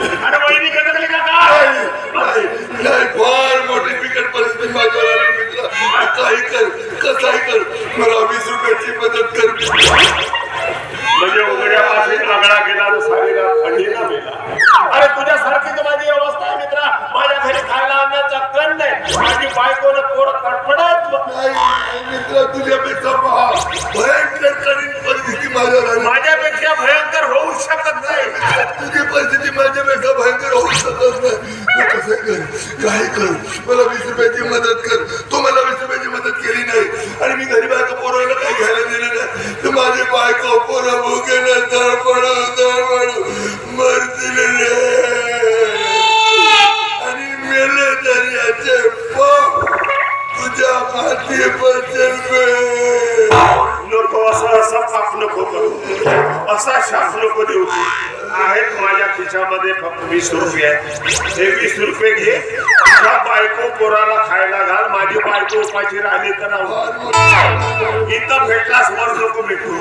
अरे वहिनी का काय? नाही, फार मोठी बिकट परिस्थिती माझ्यावर आली मित्र। काही कर कसाही कर। मला वीस रुपयाची मदत कर। असा आहेत माझ्या खिशामध्ये फक्त वीस रुपये आहेत. हे वीस रुपये घे. तुझ्या बायको पोराला खायला घाल. माझी बायको उपाशी राहिली तर इथं भेटलास वर नको भेटू.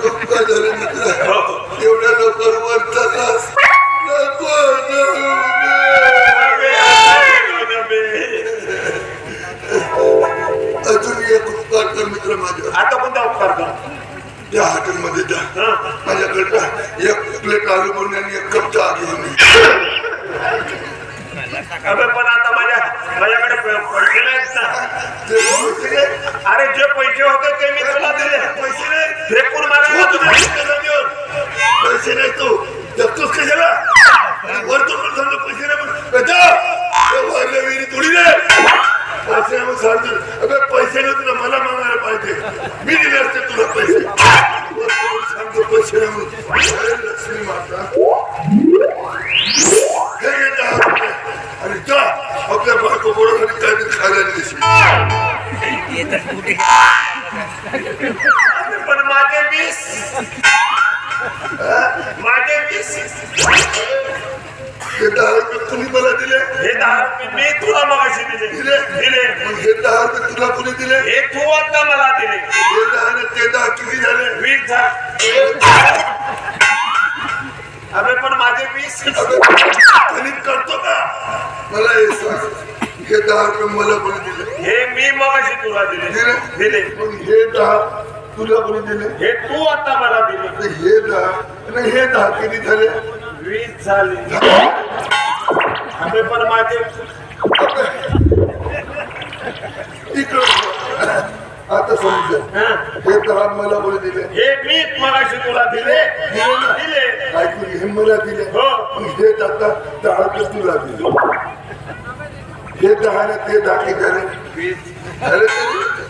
झालं एवढ्या लवकर वर चाललास अजून एक उपकार कर मित्र माझ्या आता कोणता उपकार कर त्या हॉटेलमध्ये जा एक प्लेट आलू आणि एक कप चहा घेऊन पण आता माझ्या माझ्याकडे पैसे नाहीत ना ते अरे जे पैसे होते ते मी तुला दिले. पैसे पैसे नाही देऊन. तू जगतोस कशाला वर पण सांगतो पैसे नाही विहिरी थोडी पैसे नाही सांगतो अबे पैसे नव्हते तुला मला मागायला पाहिजे मी दिले असते तुला पैसे सांगतो पैसे नाही लक्ष्मी माता हे घे दहा रुपये. आणि जा आपल्या बायको बरोबर खायला वीस. माझे वीस. हे दहा रुपये कुणी मला दिले? हे दहा रुपये मी तुला मगाशी दिले. दिले? दिले. मग हे दहा रुपये तुला कुणी दिले? हे तू आता मला दिले. हे दहा आणि ते दहा किती झाले? वीस झाले. अबे पण माझे वीस आणि करतो का? मला हे सांग. हे दहा रुपये मला कोणी दिले? हे मी मगाशी तुला दिले. दिले? दिले. मग हे दहा तुला कोणी दिले? हे तू आता मला दिले. तर हे दहा आणि हे दहा किती झाले? वीस झाले. अबे पण माझे इकडं आता समजा हं. दहा मला कोणी दिले? हे मी मगाशी तुला दिले. दिले. ना? दिले हे मला दिले? हो. हे आता दहा रुपये तुला दिले. हे दहा ते दहा किती झाले. वीस. झाले तरी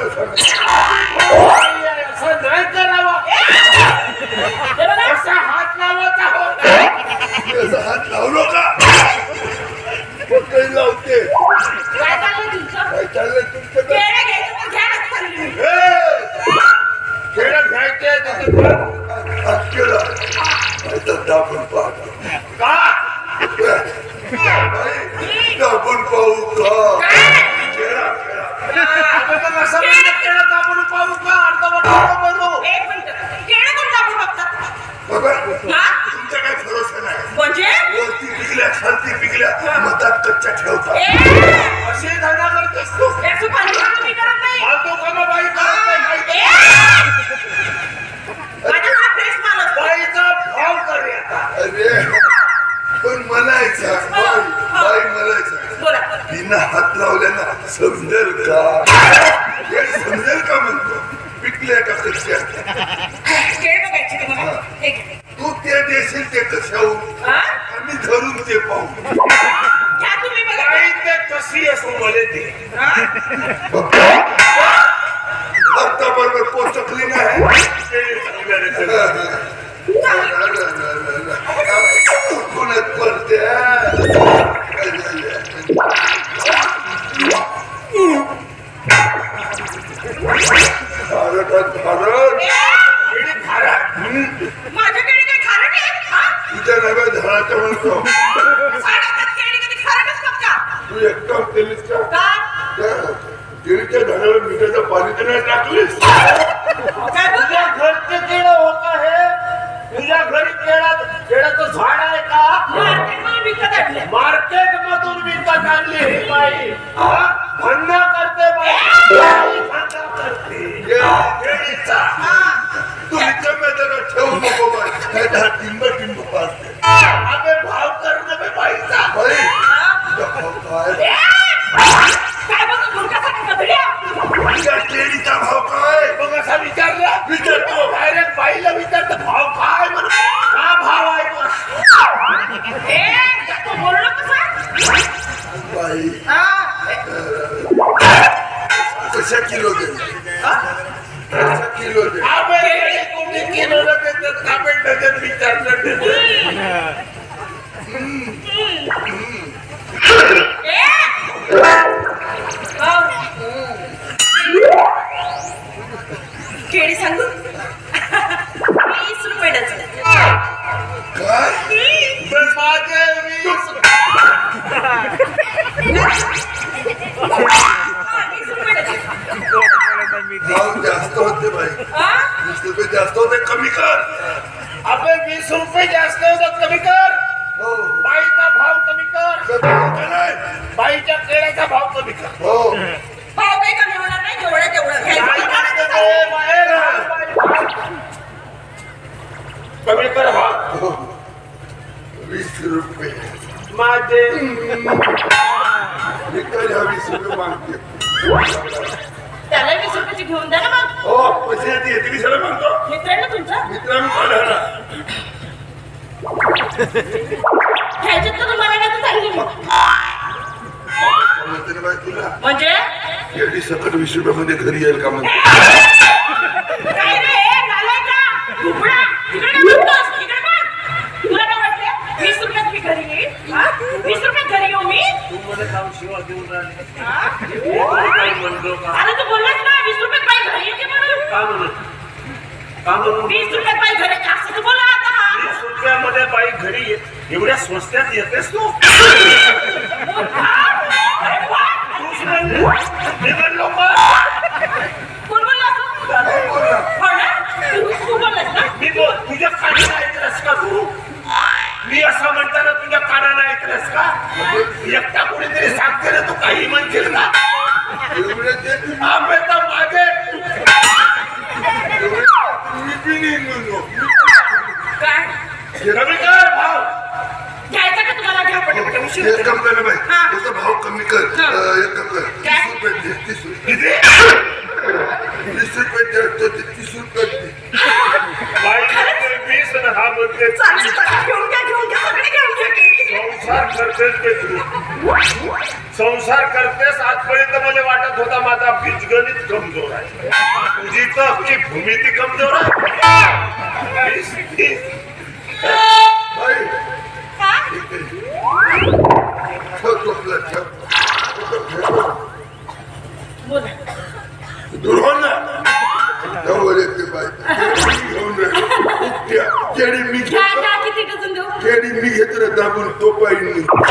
Oh, my God. कामं बाई करत नाही, बाई. माझा हा फ्रेश माल असतो. बाईचा भाव कर आता. अरे पण म्हणायचं बाई बाई म्हणायचं. बोला. बिना हात लावल्याना समजेल का? हे समजेल का म्हणतो? पिकल्या का कच्च्या. तू ते देशील ते कशाहून? हा? ते पाहू तुम्ही बघा बाई ते कशी असो मला ते आता बरोबर पोचकली नाही. पुण्यात पडते काढली. ही? बाई त्याच्यात विचारलं. केळी सांगू? वीस रुपये डझन. जास्त होते बाई? वीस रुपये जास्त होते कमी कर. वीस रुपये जास्त होतात कमी कर. हो. बाईचा भाव कमी कर. बाईच्या केळ्याचा भाव कमी कर. हो. भाव काही कमी होणार नाही जेवढं तेवढं. कमी कर. भाव. हो. वीस रुपये. माझे. मी कधी हा वीस रुपये मागते. त्याला वीस रुपयाची घेऊन द्या ना मग. हो पैसे येते येते कशाला मागतो. मित्र आहे ना तुमचा मित्रांनो घ्यायचे तर चालली मग. म्हणते तुला म्हणजे? एवढी सकट वीस रुपयामध्ये घरी येईल का म्हणते? काय रे काय बघतोस इकडे बघ तुला काय वाटलं वीस रुपयात मी घरी येईल हा? वीस रुपयात घरी येऊ मी? तू. हा? अरे बोललास ना वीस रुपयात बाई घरी येते म्हणून. वीस रुपयात बाई घरी येते असं तू बोला. रुपयामध्ये बाई घरी एवढ्या स्वस्त्यात येतेस तू? कमी कर भाव घ्यायचं का तुम्हाला? घ्या पटापट उशीर एक होतोय. काम कर ना बाई. हा. त्याचा भाव कमी कर. हा. अं, एक काम कर. काय? तीस रुपये दे तीस रुपये. किती? रुपये दे, ते तीस रुपये दे. बाई म्हणते वीस आणि हा म्हणते चालेल, चालेल. घेऊन घ्या घेऊन घ्या सगळे घेऊन घ्या. संसार करतेस ते तू संसार करतेस आजपर्यंत मला वाटत होता माझा बीजगणित कमजोर आहे. तुझी तर अख्खी भूमिती कमजोर आहे? वीस, वीस. Get him, me get the double top. I need.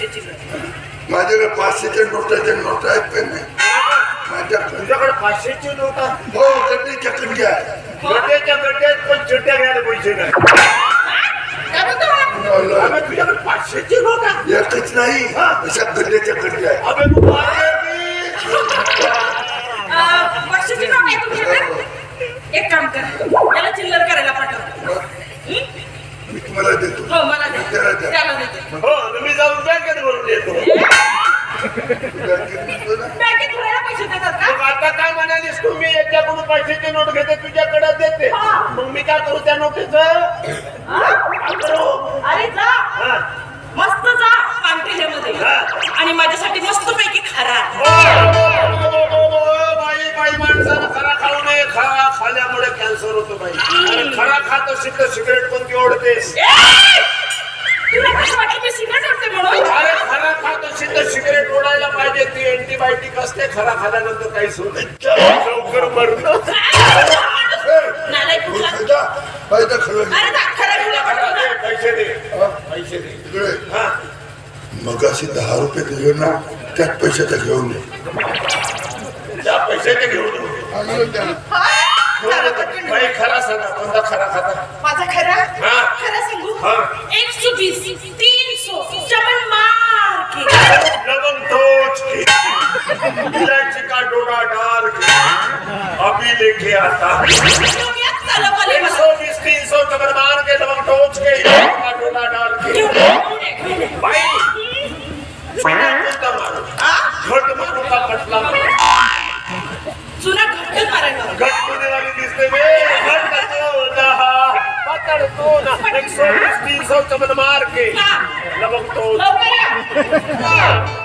माझ्याकडे पाचशेच्या नोटाच्या नोट आहेत का नाही? माझ्याकडे तुझ्याकडे पाचशेची नोट आहे हो गड्डेच्या गड्ड्याच्या गड्ड्यात पण चिट्ट्या घ्यायला पैसे नाही. हा? अबे तुझ्याकडे पाचशेची नोट आहे एकच नाही अशा गड्ड्याच्या कड्या आहे अबे तू मागे अं, वर्षाची नोट आहे तुमच्याकडे? एक काम कर. याला चिल्लर करायला पाठव. हं? मी तुम्हाला देतो. हो मला दे त्याला द्या. त्याला देते. हो आणि मी जाऊन बँकेत भरून देतो बँकेत देतो ना. बँकेत भरायला पैसे देतात का मग आता काय म्हणालीस तू मी याच्याकडून पैशाची नोट घेते तुझ्याकडे देते. हा. मग मी काय करू त्या नोटीचं? हा? अरे जा. हा. मस्त जा पांढरीमध्ये हा. आणि माझ्यासाठी मस्त पैकी खरा बाई बाई माणसानं खरा खाऊ नये. खरा खाल्यामुळे कॅन्सर होतो बाई. खरा खात असेल तर सिगरेट पण ती ओढतेस. तुला कसं वाटलं मी सिगरेट ओढते म्हणून? अरे खरा खात असेल तर सिगरेट ओढायला पाहिजे. ती अँटीबायोटिक असते. खरा खाल्यानंतर काहीच होत नाही. खरं खरा खरा दे. पैसे दे. पैसे दे. इकडे हा. मग असे दहा रुपये दिले ना त्यात पैशाचा घेऊन ये. त्या पैशाचे घेऊन. हा? खरा खरा सांगा कोणता खरा खाता माझा खरा? हा. खरा सांगू? हा. एक सौ बीस तीन सौ लवंग के. इलायची का डोडा डाल के? अभी लेके आता. तीन. सौ बीस तीन सौ चमन मार के लवंग टोच के. इलायची का? डोडा डाल के हा? घट का पटला घट वाली दिसते बे. घट तो ना पकड़ तो ना. एक सौ बीस तीन सौ चमन मार के. हा. लवंग टोच Yeah.